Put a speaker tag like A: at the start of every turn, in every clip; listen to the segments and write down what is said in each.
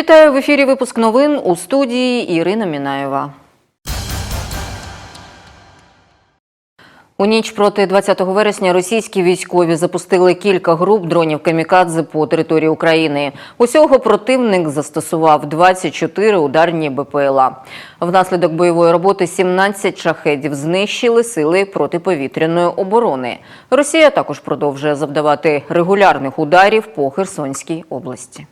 A: Вітаю в ефірі. Випуск новин у студії Ірина Мінаєва. У ніч проти 20 вересня російські військові запустили кілька груп дронів камікадзе по території України. Усього противник застосував 24 ударні БПЛА. Внаслідок бойової роботи 17 шахедів знищили сили протиповітряної оборони. Росія також продовжує завдавати регулярних ударів по Херсонській області.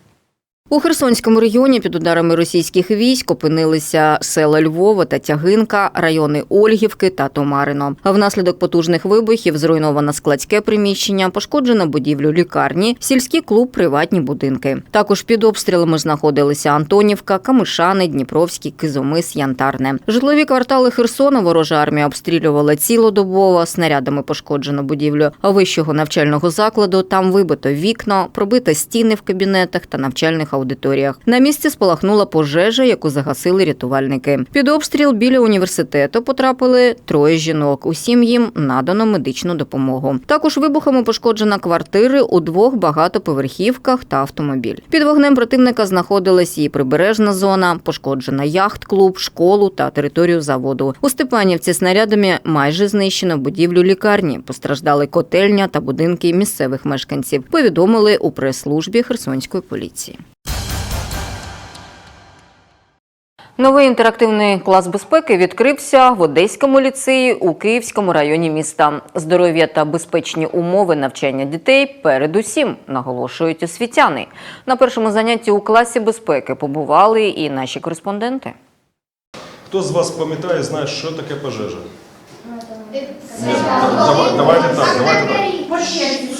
A: У Херсонському регіоні під ударами російських військ опинилися села Львова та Тягинка, райони Ольгівки та Томарино. Внаслідок потужних вибухів зруйновано складське приміщення, пошкоджено будівлю лікарні, сільський клуб, приватні будинки. Також під обстрілами знаходилися Антонівка, Камишани, Дніпровський, Кизомис, Янтарне. Житлові квартали Херсона ворожа армія обстрілювала цілодобово. Снарядами пошкоджено будівлю вищого навчального закладу. Там вибито вікна, пробито стіни в кабінетах та навчальних аудиторіях. На місці спалахнула пожежа, яку загасили рятувальники. Під обстріл біля університету потрапили троє жінок. Усім їм надано медичну допомогу. Також вибухами пошкоджена квартири у двох багатоповерхівках та автомобіль. Під вогнем противника знаходилась і прибережна зона, пошкоджена яхт-клуб, школу та територію заводу. У Степанівці снарядами майже знищено будівлю лікарні. Постраждали котельня та будинки місцевих мешканців. Повідомили у прес-службі Херсонської поліції. Новий інтерактивний клас безпеки відкрився в Одеському ліцеї у Київському районі міста. Здоров'я та безпечні умови навчання дітей передусім, наголошують освітяни. На першому занятті у класі безпеки побували і наші кореспонденти.
B: Хто з вас пам'ятає, знає, що таке пожежа? Давайте так, давайте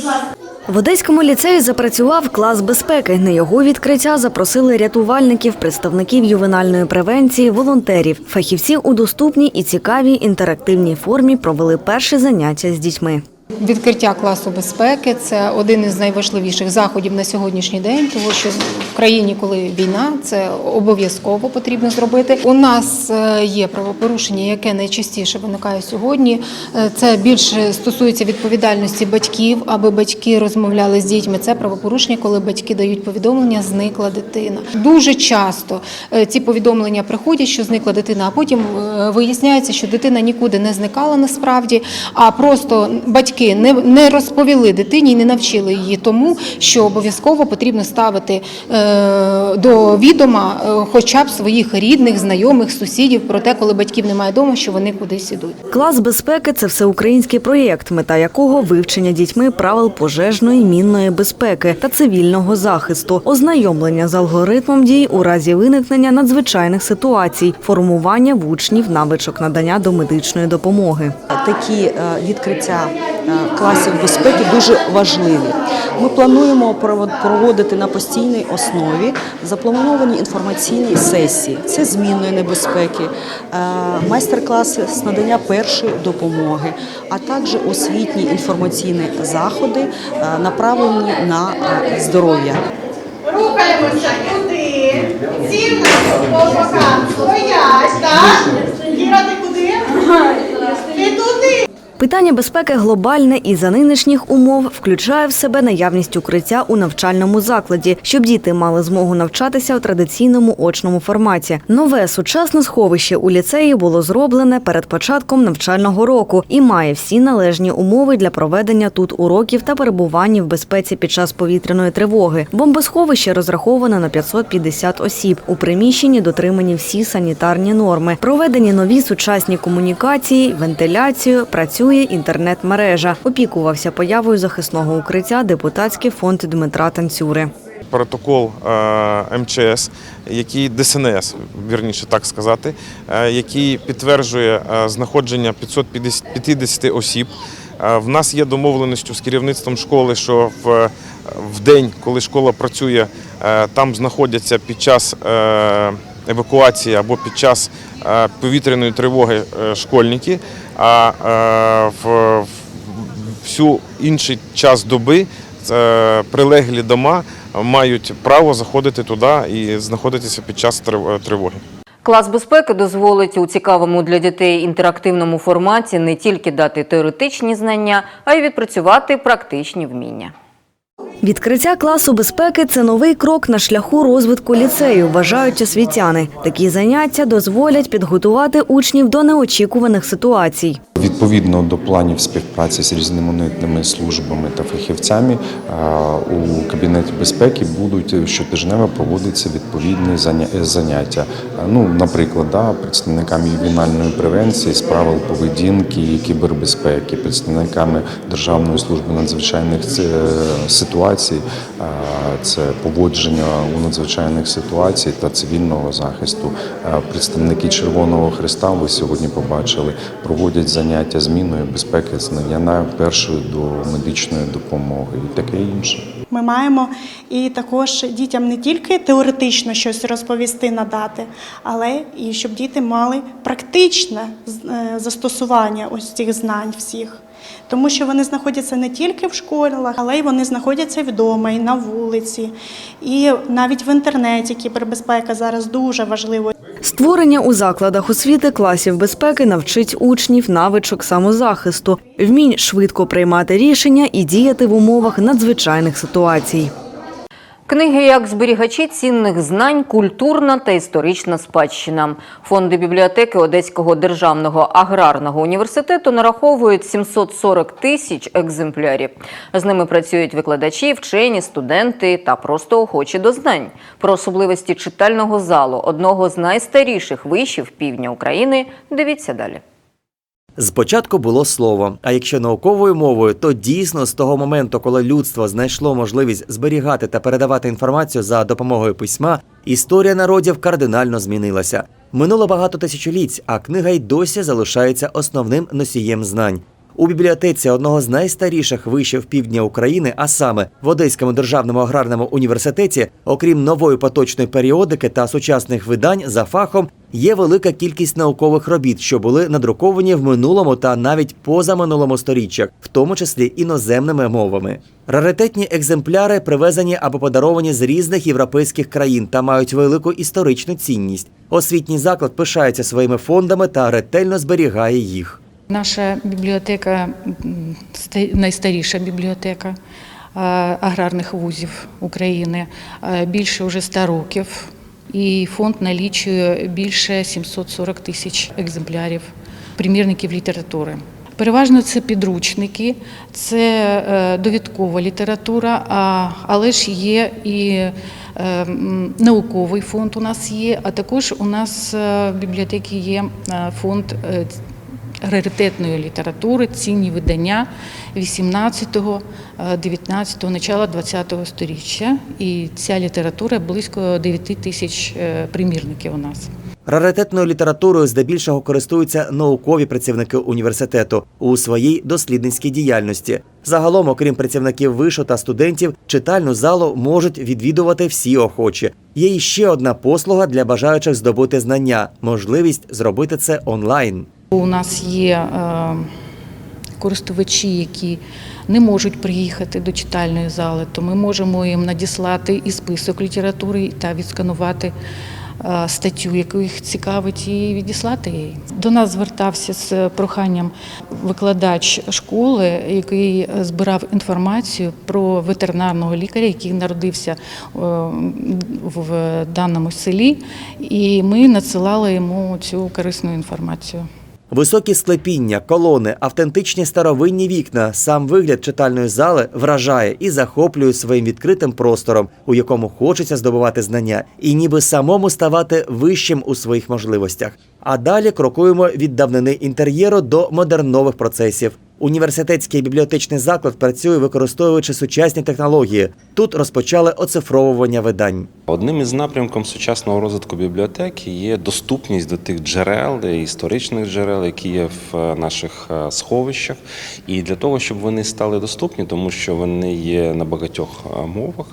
B: так.
C: В Одеському ліцеї запрацював клас безпеки. На його відкриття запросили рятувальників, представників ювенальної превенції, волонтерів. Фахівці у доступній і цікавій інтерактивній формі провели перші заняття з дітьми.
D: Відкриття класу безпеки це один із найважливіших заходів на сьогоднішній день, тому що в країні, коли війна, це обов'язково потрібно зробити. У нас е, є правопорушення, яке найчастіше виникає сьогодні. Е, Це більше стосується відповідальності батьків, аби батьки розмовляли з дітьми. Це правопорушення, коли батьки дають повідомлення, зникла дитина. Дуже часто е, ці повідомлення приходять, що зникла дитина, а потім виясняється, що дитина нікуди не зникала насправді, а просто батьки не, не розповіли дитині і не навчили її тому, що обов'язково потрібно ставити е, до відома е, хоча б своїх рідних, знайомих, сусідів про те, коли батьків немає вдома, що вони кудись ідуть.
C: Клас безпеки це всеукраїнський проєкт, мета якого вивчення дітьми правил пожежної, мінної безпеки та цивільного захисту, ознайомлення з алгоритмом дій у разі виникнення надзвичайних ситуацій, формування в учнів навичок надання домедичної допомоги.
E: такі е, відкриття класів безпеки дуже важливі. Ми плануємо проводити на постійній основі заплановані інформаційні сесії. Це змінної небезпеки, е, майстер-класи з надання першої допомоги, а також освітні інформаційні заходи, е, направлені на е, здоров'я.
F: Рухаємося туди. Нас по бокам стоять, так? Кіра, ти куди?
C: Питання безпеки глобальне і за нинішніх умов включає в себе наявність укриття у навчальному закладі, щоб діти мали змогу навчатися у традиційному очному форматі. Нове сучасне сховище у ліцеї було зроблене перед початком навчального року і має всі належні умови для проведення тут уроків та перебування в безпеці під час повітряної тривоги. Бомбосховище розраховане на 550 осіб. У приміщенні дотримані всі санітарні норми. Проведені нові сучасні комунікації, вентиляцію, працює інтернет-мережа. Опікувався появою захисного укриття депутатський фонд Дмитра Танцюри.
B: Протокол е, МЧС, який ДСНС, вірніше так сказати, е, який підтверджує е, знаходження 550 осіб. В нас є домовленістю з керівництвом школи, що в, в день, коли школа працює, там знаходяться під час евакуації або під час е, повітряної тривоги е, школьники, а е, в, всю інший час доби прилеглі дома мають право заходити туди і знаходитися під час тривоги.
A: Клас безпеки дозволить у цікавому для дітей інтерактивному форматі не тільки дати теоретичні знання, а й відпрацювати практичні вміння.
C: Відкриття класу безпеки це новий крок на шляху розвитку ліцею, вважають освітяни. Такі заняття дозволять підготувати учнів до неочікуваних ситуацій.
G: Відповідно до планів співпраці з різноманітними службами та фахівцями е, у кабінеті безпеки будуть щотижнево проводитися відповідні заняття. Е, Ну, наприклад, да, представниками ювенальної превенції, з правил поведінки і кібербезпеки, представниками Державної служби надзвичайних е, ситуацій, е, це поводження у надзвичайних ситуаціях та цивільного захисту. Е, Представники Червоного Христа, ви сьогодні побачили, проводять заняття зміною безпеки, знання першої до медичної допомоги і таке інше.
H: Ми маємо і також дітям не тільки теоретично щось розповісти, надати, але і щоб діти мали практичне е, застосування ось цих знань всіх. Тому що вони знаходяться не тільки в школах, але й вони знаходяться вдома, і на вулиці, і навіть в інтернеті кібербезпека зараз дуже важливо.
C: Створення у закладах освіти класів безпеки навчить учнів навичок самозахисту, вмінь швидко приймати рішення і діяти в умовах надзвичайних ситуацій.
A: Книги як зберігачі цінних знань, культурна та історична спадщина. Фонди бібліотеки Одеського державного аграрного університету нараховують 740 тисяч екземплярів. З ними працюють викладачі, вчені, студенти та просто охочі до знань. Про особливості читального залу одного з найстаріших вишів півдня України. Дивіться далі.
I: Спочатку було слово. А якщо науковою мовою, то дійсно з того моменту, коли людство знайшло можливість зберігати та передавати інформацію за допомогою письма, історія народів кардинально змінилася. Минуло багато тисячоліть, а книга й досі залишається основним носієм знань. У бібліотеці одного з найстаріших вишів півдня України, а саме в Одеському державному аграрному університеті, окрім нової поточної періодики та сучасних видань за фахом, є велика кількість наукових робіт, що були надруковані в минулому та навіть позаминулому сторіччях, в тому числі іноземними мовами. Раритетні екземпляри привезені або подаровані з різних європейських країн та мають велику історичну цінність. Освітній заклад пишається своїми фондами та ретельно зберігає їх.
J: Наша бібліотека ста- найстаріша бібліотека е, аграрних вузів України, е, більше вже 100 років. І фонд налічує більше 740 тисяч екземплярів примірників літератури. Переважно це підручники, це е, довідкова література, але ж є і науковий фонд у нас є, а також у нас в бібліотеці є фонд раритетної літератури, цінні видання 18-го, е, 19-го, начала 20-го сторіччя. І ця література близько 9 тисяч е, примірників у нас.
I: Раритетною літературою здебільшого користуються наукові працівники університету у своїй дослідницькій діяльності. Загалом, окрім працівників вишу та студентів, читальну залу можуть відвідувати всі охочі. Є іще одна послуга для бажаючих здобути знання можливість зробити це онлайн.
J: У нас є е, користувачі, які не можуть приїхати до читальної зали, то ми можемо їм надіслати і список літератури та відсканувати е, статтю, яку їх цікавить, і відіслати її. До нас звертався з проханням викладач школи, який збирав інформацію про ветеринарного лікаря, який народився е, в даному селі, і ми надсилали йому цю корисну інформацію.
I: Високі склепіння, колони, автентичні старовинні вікна, сам вигляд читальної зали вражає і захоплює своїм відкритим простором, у якому хочеться здобувати знання, і ніби самому ставати вищим у своїх можливостях. А далі крокуємо від давнини інтер'єру до модернових процесів. Університетський бібліотечний заклад працює, використовуючи сучасні технології. Тут розпочали оцифровування видань.
K: Одним із напрямків сучасного розвитку бібліотеки є доступність до тих джерел, історичних джерел, які є в е, наших е, сховищах. І для того, щоб вони стали доступні, тому що вони є на багатьох е, мовах,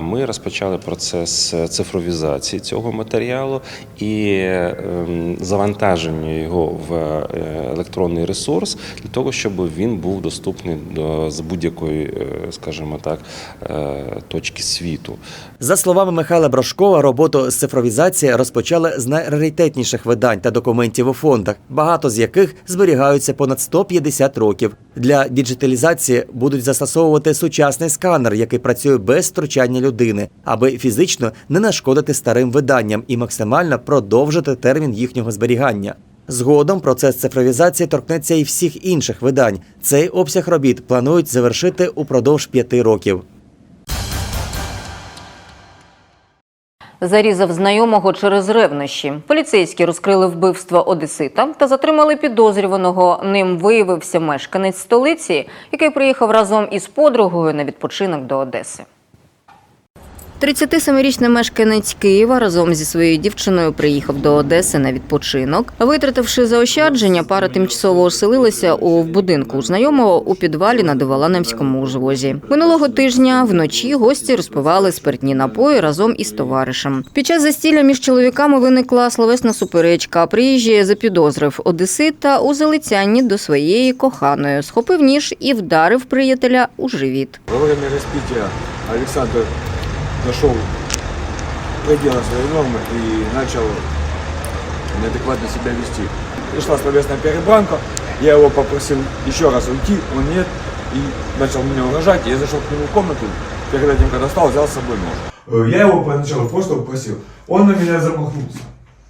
K: ми розпочали процес цифровізації цього матеріалу і ем, завантаження його в електронний ресурс для того, щоб він був доступний до з будь-якої, е, скажімо так, е, точки світу.
I: За словами Михайла Брошкова, роботу з цифровізації розпочали з найраритетніших видань та документів у фондах, багато з яких зберігаються понад 150 років. Для діджиталізації будуть застосовувати сучасний сканер, який працює без втручання людини, аби фізично не нашкодити старим виданням і максимально продовжити термін їхнього зберігання. Згодом процес цифровізації торкнеться і всіх інших видань. Цей обсяг робіт планують завершити упродовж п'яти років.
A: Зарізав знайомого через ревнощі. Поліцейські розкрили вбивство Одесита та затримали підозрюваного. Ним виявився мешканець столиці, який приїхав разом із подругою на відпочинок до Одеси. 37-річний мешканець Києва разом зі своєю дівчиною приїхав до Одеси на відпочинок. Витративши заощадження, пара тимчасово оселилася у будинку знайомого у підвалі на Доволанемському узвозі. Минулого тижня вночі гості розпивали спиртні напої разом із товаришем. Під час застілля між чоловіками виникла словесна суперечка. Приїжджий запідозрив Одесита у залицянні до своєї коханої, схопив ніж і вдарив приятеля у живіт.
L: Во время распития Александр дошел предела своей нормы и начал неадекватно себя вести. Пришла словесная перебранка, я его попросил еще раз уйти, он нет, и начал меня угрожать. Я зашел к нему в комнату, перед этим, когда встал, взял с собой нож.
M: Я его поначалу просто попросил. Он на меня замахнулся.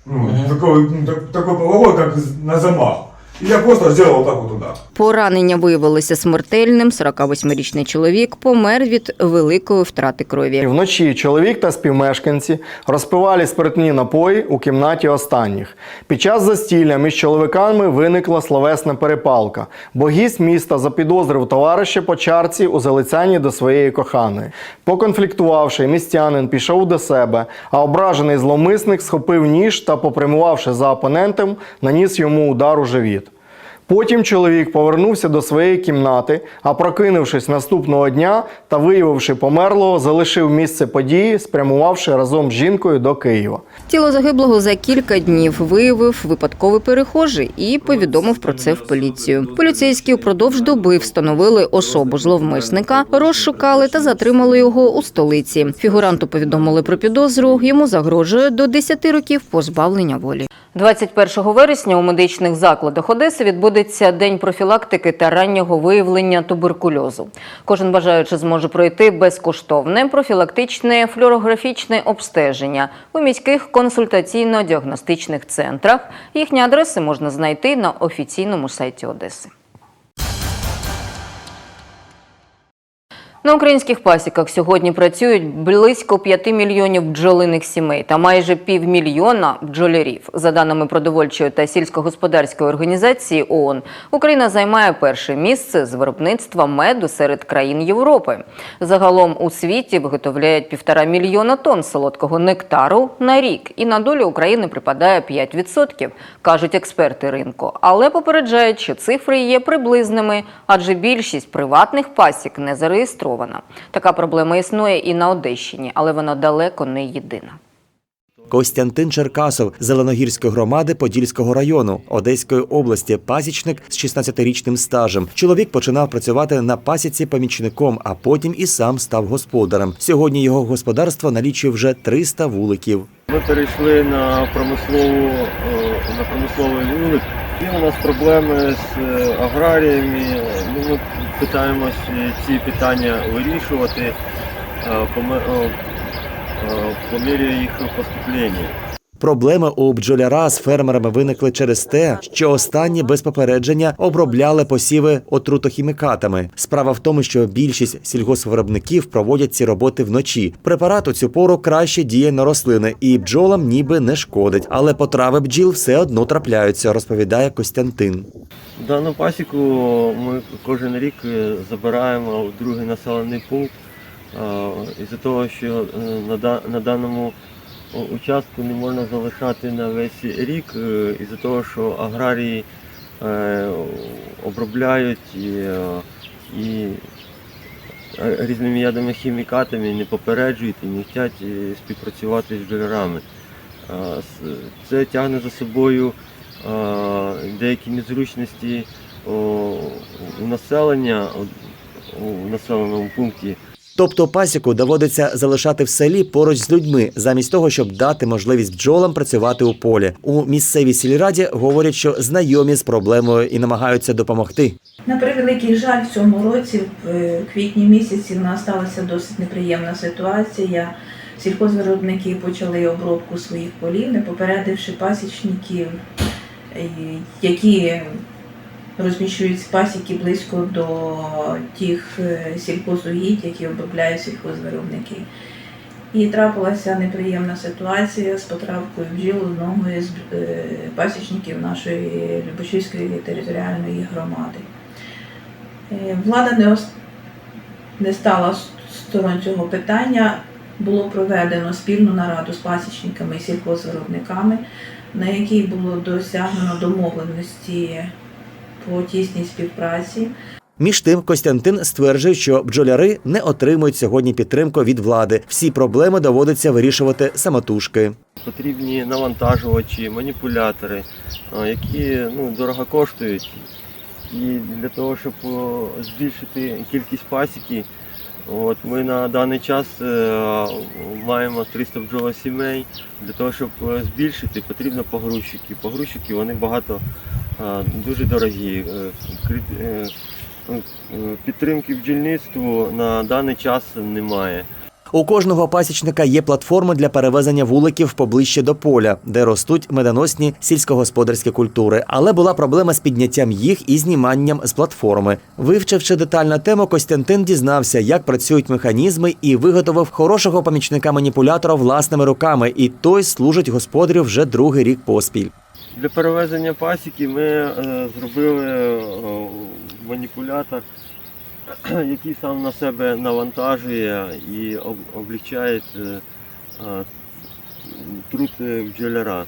M: Ну, такой, ну, так- такой поворот, как на замах. И я просто сделал вот так вот удар.
A: Поранення виявилося смертельним. 48-річний чоловік помер від великої втрати крові.
N: Вночі чоловік та співмешканці розпивали спиртні напої у кімнаті останніх. Під час застілля між чоловіками виникла словесна перепалка, бо гість міста запідозрив товариша по чарці у залицянні до своєї коханої. Поконфліктувавши, містянин пішов до себе, а ображений зловмисник схопив ніж та, попрямувавши за опонентом, наніс йому удар у живіт. Потім чоловік повернувся до своєї кімнати, а прокинувшись наступного дня та виявивши померлого, залишив місце події, спрямувавши разом з жінкою до Києва.
A: Тіло загиблого за кілька днів виявив випадковий перехожий і повідомив про це в поліцію. Поліцейські впродовж доби встановили особу зловмисника, розшукали та затримали його у столиці. Фігуранту повідомили про підозру. Йому загрожує до 10 років позбавлення волі. 21 вересня у медичних закладах Одеси відбудеться день профілактики та раннього виявлення туберкульозу. Кожен бажаючи зможе пройти безкоштовне профілактичне флюорографічне обстеження у міських консультаційно-діагностичних центрах. Їхні адреси можна знайти на офіційному сайті Одеси. На українських пасіках сьогодні працюють близько 5 мільйонів бджолиних сімей та майже півмільйона бджолярів. За даними продовольчої та сільськогосподарської організації ООН, Україна займає перше місце з виробництва меду серед країн Європи. Загалом у світі виготовляють півтора мільйона тонн солодкого нектару на рік, і на долю України припадає 5%, кажуть експерти ринку. Але попереджають, що цифри є приблизними, адже більшість приватних пасік не зареєстрована. Така проблема існує і на Одещині, але вона далеко не єдина.
I: Костянтин Черкасов Зеленогірської громади Подільського району Одеської області, пасічник з 16-річним стажем. Чоловік починав працювати на пасіці помічником, а потім і сам став господарем. Сьогодні його господарство налічує вже 300 вуликів.
O: Ми перейшли на промислову е, на промисловий вулик. Є у нас проблеми з е, аграріями. Ну, Ми питаємось е, ці питання вирішувати е, по мірі їх поступлення.
I: Проблеми у бджоляра з фермерами виникли через те, що останні без попередження обробляли посіви отрутохімікатами. Справа в тому, що більшість сільгоспвиробників проводять ці роботи вночі. Препарат у цю пору краще діє на рослини і бджолам ніби не шкодить, але потрави бджіл все одно трапляються, розповідає Костянтин.
O: Дану пасіку ми кожен рік е, забираємо у другий населений пункт із-за того, що е, на, даному участку не можна залишати на весь рік, е, із-за того, що аграрії е, обробляють і, е, і різними ядами хімікатами не попереджують і не хочуть співпрацювати з бджолярами. Це тягне за собою деякі незручності у населення у населеному пункті.
I: Тобто пасіку доводиться залишати в селі поруч з людьми, замість того, щоб дати можливість бджолам працювати у полі. У місцевій сільраді говорять, що знайомі з проблемою і намагаються допомогти.
P: На превеликий жаль, в цьому році, в е, квітні місяці, в нас сталася досить неприємна ситуація. Сільхозвиробники почали обробку своїх полів, не попередивши пасічників, е, які розміщують пасіки близько до тих е, сільхозугідь, які обробляють сільхозвиробники. І трапилася неприємна ситуація з потрапкою бджіл одного із е, пасічників нашої Любашівської територіальної громади. Е, Влада не, ос- не стала с- стороною цього питання. Було проведено спільну нараду з пасічниками і сільхозвиробниками, на якій було досягнено домовленості по тісній співпраці.
I: Між тим, Костянтин стверджує, що бджоляри не отримують сьогодні підтримку від влади. Всі проблеми доводиться вирішувати самотужки.
O: Потрібні навантажувачі, маніпулятори, які ну, дорого коштують. І для того, щоб збільшити кількість пасіки, от, ми на даний час е, маємо 300 бджолосімей. Для того, щоб е, збільшити, потрібно погрузчики. Погрузчики вони багато дуже дорогі. Е, е, ну, е, Підтримки бджільництву на даний час немає.
I: У кожного пасічника є платформа для перевезення вуликів поближче до поля, де ростуть медоносні сільськогосподарські культури. Але була проблема з підняттям їх і зніманням з платформи. Вивчивши детально тему, Костянтин дізнався, як працюють механізми, і виготовив хорошого помічника маніпулятора власними руками. І той служить господарю вже другий рік поспіль.
O: Для перевезення пасіки ми е, зробили е, маніпулятор, який сам на себе навантажує і об, облегчає е, труд бджоляра.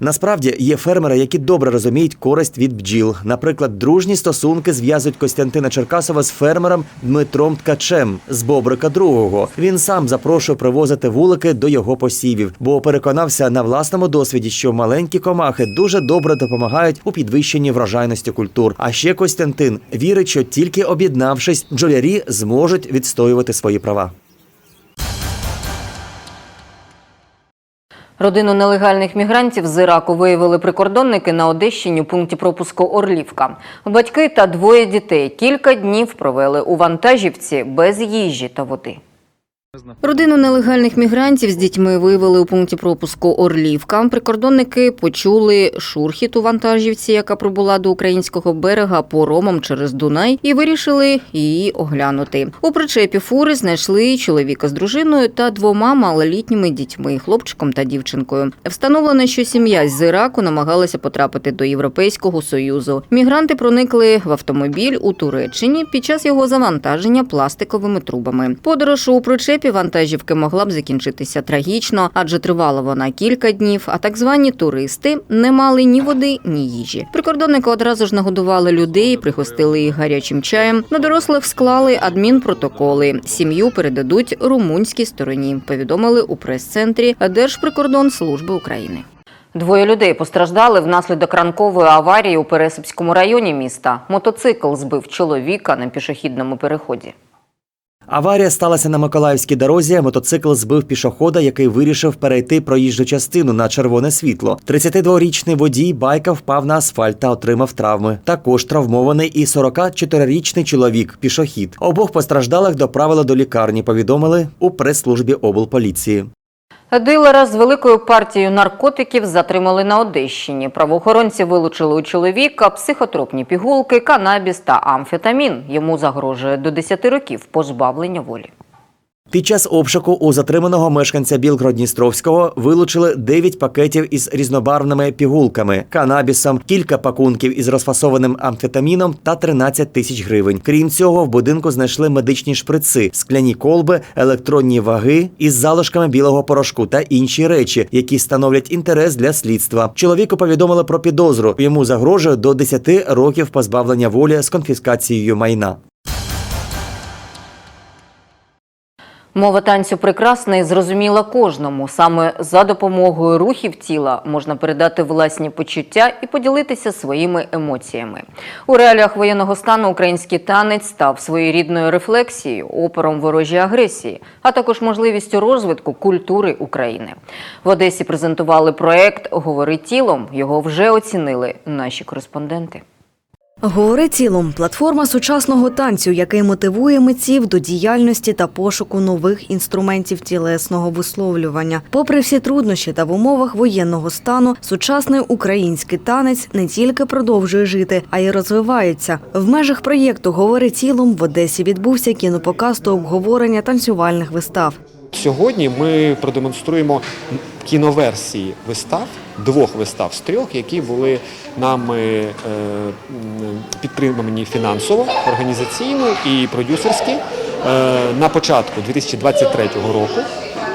I: Насправді є фермери, які добре розуміють користь від бджіл. Наприклад, дружні стосунки зв'язують Костянтина Черкасова з фермером Дмитром Ткачем з Бобрика Другого. Він сам запрошує привозити вулики до його посівів, бо переконався на власному досвіді, що маленькі комахи дуже добре допомагають у підвищенні врожайності культур. А ще Костянтин вірить, що тільки об'єднавшись, бджолярі зможуть відстоювати свої права.
A: Родину нелегальних мігрантів з Іраку виявили прикордонники на Одещині у пункті пропуску Орлівка. Батьки та двоє дітей кілька днів провели у вантажівці без їжі та води. Родину нелегальних мігрантів з дітьми виявили у пункті пропуску Орлівка. Прикордонники почули шурхіт у вантажівці, яка прибула до українського берега поромом через Дунай, і вирішили її оглянути. У причепі фури знайшли чоловіка з дружиною та двома малолітніми дітьми, хлопчиком та дівчинкою. Встановлено, що сім'я з Іраку намагалася потрапити до Європейського союзу. Мігранти проникли в автомобіль у Туреччині під час його завантаження пластиковими трубами. Подорож у причепі вантажівки могла б закінчитися трагічно, адже тривала вона кілька днів. А так звані туристи не мали ні води, ні їжі. Прикордонники одразу ж нагодували людей, пригостили їх гарячим чаєм. На дорослих склали адмінпротоколи. Сім'ю передадуть румунській стороні. Повідомили у прес-центрі Держприкордонслужби України. Двоє людей постраждали внаслідок ранкової аварії у Пересипському районі міста. Мотоцикл збив чоловіка на пішохідному переході.
I: Аварія сталася на Миколаївській дорозі. Мотоцикл збив пішохода, який вирішив перейти проїжджу частину на червоне світло. 32-річний водій байка впав на асфальт та отримав травми. Також травмований і 44-річний чоловік, пішохід. Обох постраждалих доправили до лікарні. Повідомили у прес-службі облполіції.
A: Дилера з великою партією наркотиків затримали на Одещині. Правоохоронці вилучили у чоловіка психотропні пігулки, канабіс та амфетамін. Йому загрожує до 10 років позбавлення волі.
I: Під час обшуку у затриманого мешканця Білгород-Дністровського вилучили 9 пакетів із різнобарвними пігулками, канабісом, кілька пакунків із розфасованим амфетаміном та 13 тисяч гривень. Крім цього, в будинку знайшли медичні шприци, скляні колби, електронні ваги із залишками білого порошку та інші речі, які становлять інтерес для слідства. Чоловіку повідомили про підозру. Йому загрожує до 10 років позбавлення волі з конфіскацією майна.
A: Мова танцю прекрасна і зрозуміла кожному. Саме за допомогою рухів тіла можна передати власні почуття і поділитися своїми емоціями. У реаліях воєнного стану український танець став своєрідною рефлексією, опором ворожій агресії, а також можливістю розвитку культури України. В Одесі презентували проект Говори тілом. Його вже оцінили наші кореспонденти.
C: Говори цілом платформа сучасного танцю, який мотивує митців до діяльності та пошуку нових інструментів тілесного висловлювання. Попри всі труднощі та в умовах воєнного стану, сучасний український танець не тільки продовжує жити, а й розвивається. В межах проєкту Говори цілом в Одесі відбувся кінопоказ та обговорення танцювальних вистав.
Q: Сьогодні ми продемонструємо кіноверсії вистав, двох вистав з трьох, які були нами е, підтримані фінансово, організаційно і продюсерськи е, на початку 2023 року.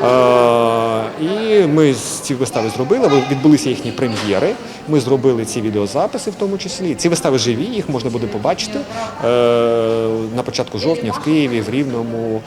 Q: Е, І ми ці вистави зробили, відбулися їхні прем'єри. Ми зробили ці відеозаписи в тому числі. Ці вистави живі, їх можна буде побачити на початку жовтня в Києві, в Рівному,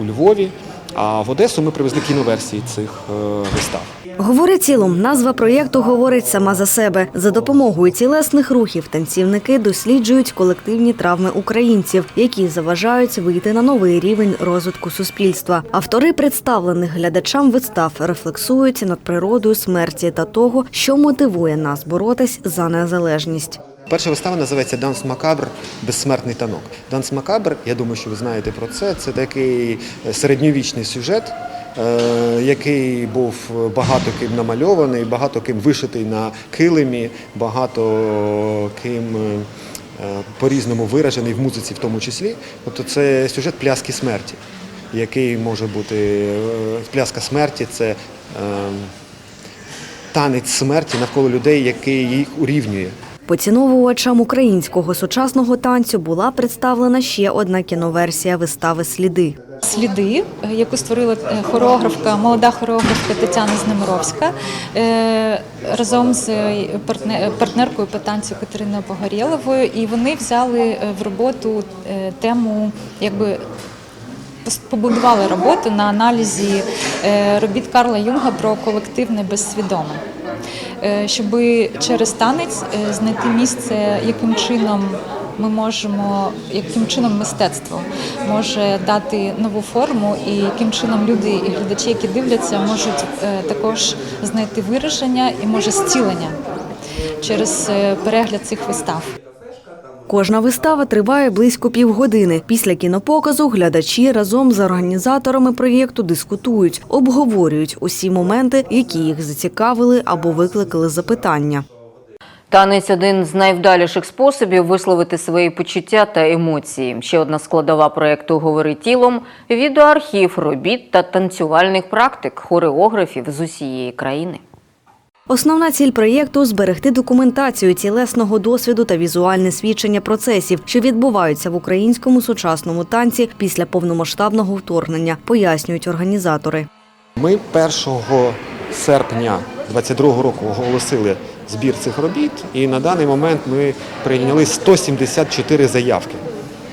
Q: у Львові. А в Одесу ми привезли кіноверсії цих е, вистав.
C: Говори цілом. Назва проєкту говорить сама за себе. За допомогою тілесних рухів танцівники досліджують колективні травми українців, які заважають вийти на новий рівень розвитку суспільства. Автори представлених глядачам вистав рефлексують над природою смерті та того, що мотивує нас боротись за незалежність.
Q: Перша вистава називається Данс Макабр Безсмертний танок. Данс Макабр, я думаю, що ви знаєте про це. Це такий е, середньовічний сюжет, е, який був багато ким намальований, багато ким вишитий на килимі, багато ким е, по-різному виражений в музиці в тому числі. Тобто це сюжет пляски смерті, який може бути пляска смерті це. е, Танець смерті навколо людей, який їх урівнює.
C: Поціновувачам українського сучасного танцю була представлена ще одна кіноверсія вистави Сліди.
R: Сліди, е, яку створила е, хореографка, молода хореографка Тетяна Знемировська е, разом з партнеркою по танцю Катериною Погорєловою. І вони взяли в роботу тему, якби побудували роботу на аналізі робіт Карла Юнга про колективне безсвідоме. Щоб через танець е, знайти місце, яким чином ми можемо, яким чином мистецтво може дати нову форму, і яким чином люди і глядачі, які дивляться, можуть е, також знайти вираження і може зцілення через е, перегляд цих вистав.
C: Кожна вистава триває близько півгодини. Після кінопоказу глядачі разом з організаторами проєкту дискутують, обговорюють усі моменти, які їх зацікавили або викликали запитання.
A: Танець один з найвдаліших способів висловити свої почуття та емоції. Ще одна складова проєкту Говори тілом відеоархів робіт та танцювальних практик хореографів з усієї країни.
C: Основна ціль проєкту зберегти документацію тілесного досвіду та візуальне свідчення процесів, що відбуваються в українському сучасному танці після повномасштабного вторгнення, пояснюють організатори.
Q: Ми 1 серпня 2022 року оголосили збір цих робіт, і на даний момент ми прийняли 174 заявки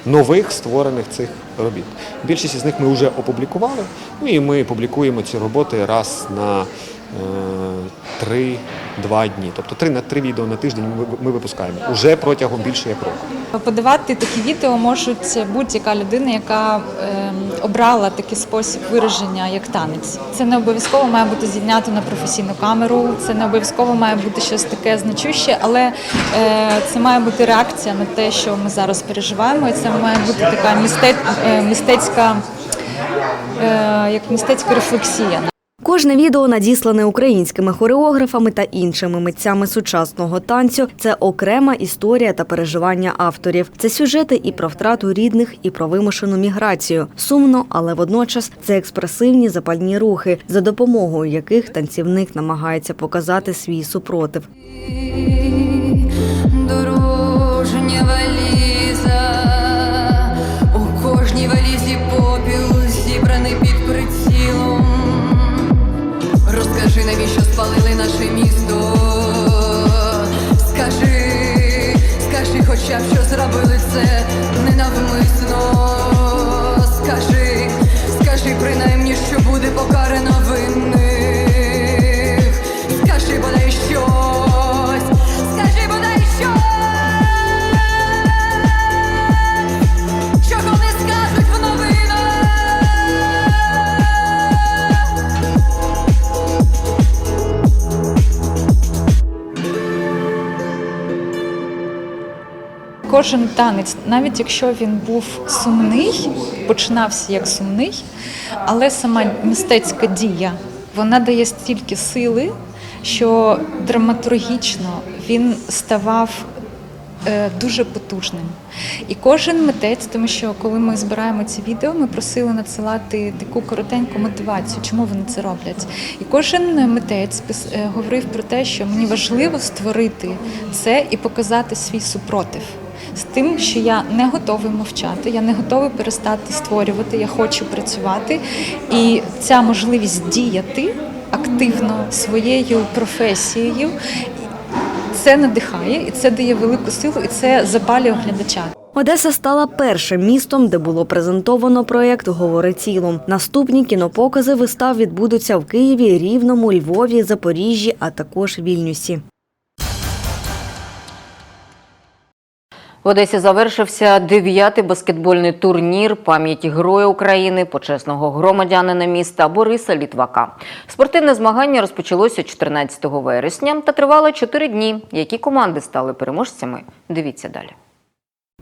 Q: нових створених цих робіт. Більшість із них ми вже опублікували, ну і ми публікуємо ці роботи раз на 3-2 дні. Тобто 3 на 3 відео на тиждень ми, випускаємо уже протягом більше як року.
R: Подавати такі відео можуть будь-яка людина, яка ем, обрала такий спосіб вираження, як танець. Це не обов'язково має бути зійнято на професійну камеру, це не обов'язково має бути щось таке значуще, але е, це має бути реакція на те, що ми зараз переживаємо, і це має бути така містець, е, мистецька, е, як мистецька рефлексія.
C: Кожне відео надіслане українськими хореографами та іншими митцями сучасного танцю. Це окрема історія та переживання авторів. Це сюжети і про втрату рідних, і про вимушену міграцію. Сумно, але водночас це експресивні запальні рухи, за допомогою яких танцівник намагається показати свій супротив.
R: Кожен танець, навіть якщо він був сумний, починався як сумний, але сама мистецька дія вона дає стільки сили, що драматургічно він ставав е, дуже потужним. І кожен митець, тому що коли ми збираємо ці відео, ми просили надсилати таку коротеньку мотивацію, чому вони це роблять. І кожен митець е, говорив про те, що мені важливо створити це і показати свій супротив. З тим, що я не готовий мовчати, я не готовий перестати створювати, я хочу працювати. І ця можливість діяти активно своєю професією це надихає, і це дає велику силу, і це запалює глядача.
C: Одеса стала першим містом, де було презентовано проєкт Говори тілом. Наступні кінопокази вистав відбудуться в Києві, Рівному, Львові, Запоріжжі, а також Вільнюсі.
A: В Одесі завершився дев'ятий баскетбольний турнір пам'яті Героя України, почесного громадянина міста Бориса Літвака. Спортивне змагання розпочалося 14 вересня та тривало 4 дні. Які команди стали переможцями? Дивіться далі.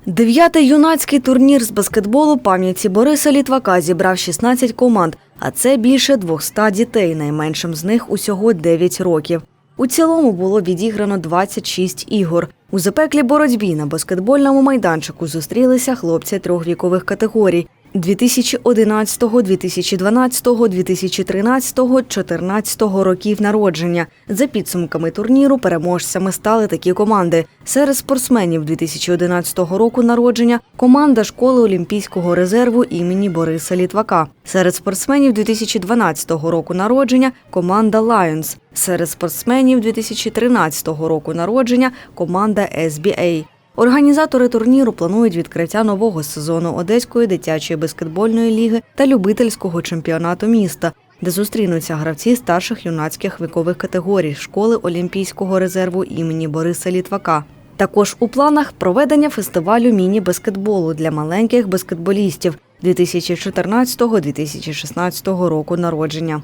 C: Дев'ятий юнацький турнір з баскетболу пам'яті Бориса Літвака зібрав 16 команд, а це більше 200 дітей, найменшим з них усього 9 років. У цілому було відіграно 26 ігор. У запеклій боротьбі на баскетбольному майданчику зустрілися хлопці трьох вікових категорій: 2011, 2012, 2013, 2014 років народження. За підсумками турніру переможцями стали такі команди. Серед спортсменів 2011 року народження команда школи Олімпійського резерву імені Бориса Літвака. Серед спортсменів 2012 року народження команда Lions. Серед спортсменів 2013 року народження команда SBA. Організатори турніру планують відкриття нового сезону Одеської дитячої баскетбольної ліги та любительського чемпіонату міста, де зустрінуться гравці старших юнацьких вікових категорій школи Олімпійського резерву імені Бориса Літвака. Також у планах проведення фестивалю міні-баскетболу для маленьких баскетболістів 2014-2016 року народження.